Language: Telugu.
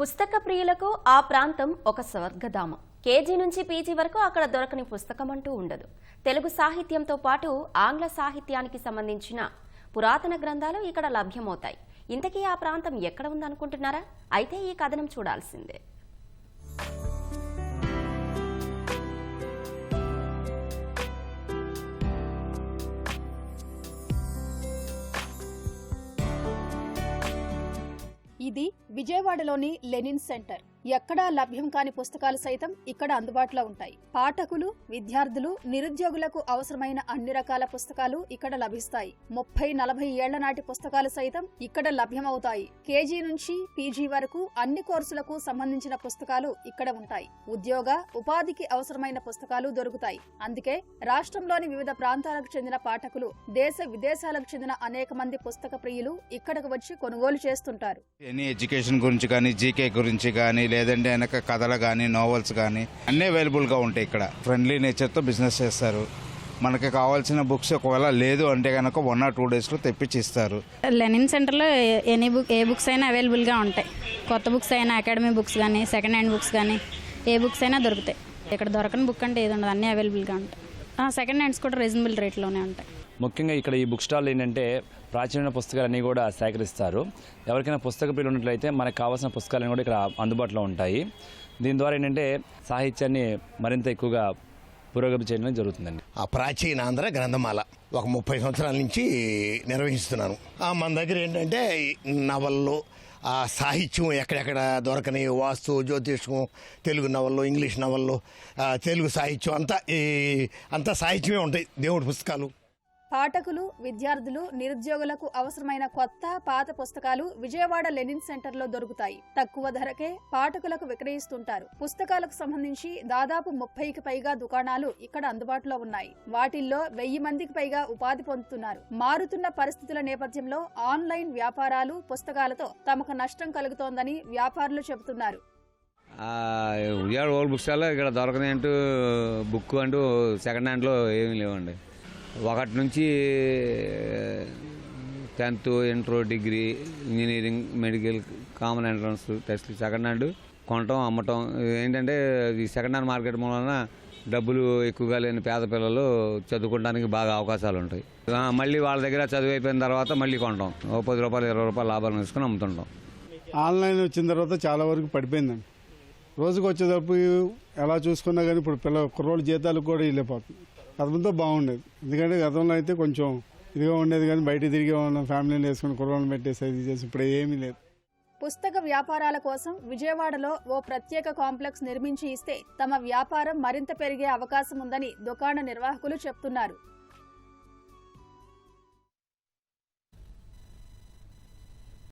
పుస్తక ప్రియులకు ఆ ప్రాంతం ఒక స్వర్గధామం. కేజీ నుంచి పీజీ వరకు అక్కడ దొరకని పుస్తకం అంటూ ఉండదు. తెలుగు సాహిత్యంతో పాటు ఆంగ్ల సాహిత్యానికి సంబంధించిన పురాతన గ్రంథాలు ఇక్కడ లభ్యమవుతాయి. ఇంతకీ ఆ ప్రాంతం ఎక్కడ ఉందనుకుంటున్నారా? అయితే ఈ కథనం చూడాల్సిందే. ఇది విజయవాడలోని లెనిన్ సెంటర్. ఎక్కడా లభ్యం కాని పుస్తకాలు సైతం ఇక్కడ అందుబాటులో ఉంటాయి. పాఠకులు విద్యార్థులు నిరుద్యోగులకు అవసరమైన అన్ని రకాల పుస్తకాలు ఇక్కడ లభిస్తాయి. ముప్పై నలభై ఏళ్ళ నాటి పుస్తకాలు సైతం ఇక్కడ లభ్యమవుతాయి. కేజీ నుంచి పీజీ వరకు అన్ని కోర్సులకు సంబంధించిన పుస్తకాలు ఇక్కడ ఉంటాయి. ఉద్యోగ ఉపాధికి అవసరమైన పుస్తకాలు దొరుకుతాయి. అందుకే రాష్ట్రంలోని వివిధ ప్రాంతాలకు చెందిన పాఠకులు దేశ విదేశాలకు చెందిన అనేక మంది పుస్తక ప్రియులు ఇక్కడకు వచ్చి కొనుగోలు చేస్తుంటారు. ఎనీ ఎడ్యుకేషన్ గురించి కానీ జీకే గురించి కానీ లేదంటే వెనక కథలు కానీ నోవెల్స్ కానీ అన్నీ అవైలబుల్గా ఉంటాయి ఇక్కడ. ఫ్రెండ్లీ నేచర్తో బిజినెస్ చేస్తారు. మనకి కావాల్సిన బుక్స్ ఒకవేళ లేదు అంటే కనుక వన్ ఆర్ టూ డేస్లో తెప్పించి ఇస్తారు లెనిన్ సెంటర్లో ఎనీ బుక్ ఏ బుక్స్ అయినా అవైలబుల్గా ఉంటాయి. కొత్త బుక్స్ అయినా అకాడమీ బుక్స్ కానీ సెకండ్ హ్యాండ్ బుక్స్ కానీ ఏ బుక్స్ అయినా దొరుకుతాయి. ఇక్కడ దొరకని బుక్ అంటే ఏది ఉండదు అన్నీ అవైలబుల్గా ఉంటాయి. ఆ, సెకండ్ హ్యాండ్స్ కూడా రీజనబుల్ రేట్లోనే ఉంటాయి. ముఖ్యంగా ఇక్కడ ఈ బుక్ స్టాల్ ఏంటంటే ప్రాచీన పుస్తకాలన్నీ కూడా సేకరిస్తారు. ఎవరికైనా పుస్తక ప్రియులు ఉన్నట్లయితే మనకు కావాల్సిన పుస్తకాలన్నీ కూడా ఇక్కడ అందుబాటులో ఉంటాయి. దీని ద్వారా ఏంటంటే సాహిత్యాన్ని మరింత ఎక్కువగా పురోగతి చేయడం జరుగుతుందండి. ఆ ప్రాచీన ఆంధ్ర గ్రంథమాల ఒక ముప్పై సంవత్సరాల నుంచి నిర్వహిస్తున్నాను. మన దగ్గర ఏంటంటే ఈ నవళ్ళు ఆ సాహిత్యం ఎక్కడెక్కడ దొరకని వాస్తు జ్యోతిష్కం తెలుగు నవళ్ళు ఇంగ్లీష్ నవళ్ళు తెలుగు సాహిత్యం అంతా ఈ అంతా సాహిత్యమే ఉంటాయి దేవుడి పుస్తకాలు. పాఠకులు విద్యార్థులు నిరుద్యోగులకు అవసరమైన కొత్త పాత పుస్తకాలు విజయవాడ లెనిన్ సెంటర్లో దొరుకుతాయి. తక్కువ ధరకే పాఠకులకు విక్రయిస్తుంటారు. పుస్తకాలకు సంబంధించి దాదాపు ముప్పైకి పైగా దుకాణాలు ఇక్కడ అందుబాటులో ఉన్నాయి. వాటిల్లో వెయ్యి మందికి పైగా ఉపాధి పొందుతున్నారు. మారుతున్న పరిస్థితుల నేపథ్యంలో ఆన్లైన్ వ్యాపారాలు పుస్తకాలతో తమకు నష్టం కలుగుతోందని వ్యాపారులు చెబుతున్నారు. విజయవాడ ఓల్డ్ బుక్ స్టాల్లో ఇక్కడ దొరకని బుక్ అంటూ సెకండ్ హ్యాండ్లో ఏమీ లేవండి. ఒకటి నుంచి tenth inter degree engineering medical common entrance test second hand కొనటం అమ్మటం. ఏంటంటే ఈ సెకండ్ హ్యాండ్ మార్కెట్ మూలన డబ్బులు ఎక్కువగా లేని పేద పిల్లలు చదువుకోవడానికి బాగా అవకాశాలు ఉంటాయి. మళ్ళీ వాళ్ళ దగ్గర చదువు అయిపోయిన తర్వాత మళ్ళీ కొంటాం ఓ పది రూపాయలు ఇరవై రూపాయలు లాభాలు తీసుకుని అమ్ముతుంటాం. ఆన్లైన్ వచ్చిన తర్వాత చాలా వరకు పడిపోయిందండి. రోజుకు వచ్చేటప్పుడు ఎలా చూసుకున్నా కానీ ఇప్పుడు పిల్ల కుర్రోళ్ళ జీతాలు కూడా వెళ్ళిపోతుంది. గతంతో బాగుండేది. ఎందుకంటే గతంలో అయితే కొంచెం ఇదిగా ఉండేది కానీ బయట తిరిగి ఉన్నాం ఫ్యామిలీని వేసుకుని కుర్రోళ్ళని పెట్టేసి అది చేసి ఇప్పుడు ఏమీ లేదు. పుస్తక వ్యాపారాల కోసం విజయవాడలో ఓ ప్రత్యేక కాంప్లెక్స్ నిర్మించి ఇస్తే తమ వ్యాపారం మరింత పెరిగే అవకాశం ఉందని దుకాణ నిర్వాహకులు చెప్తున్నారు.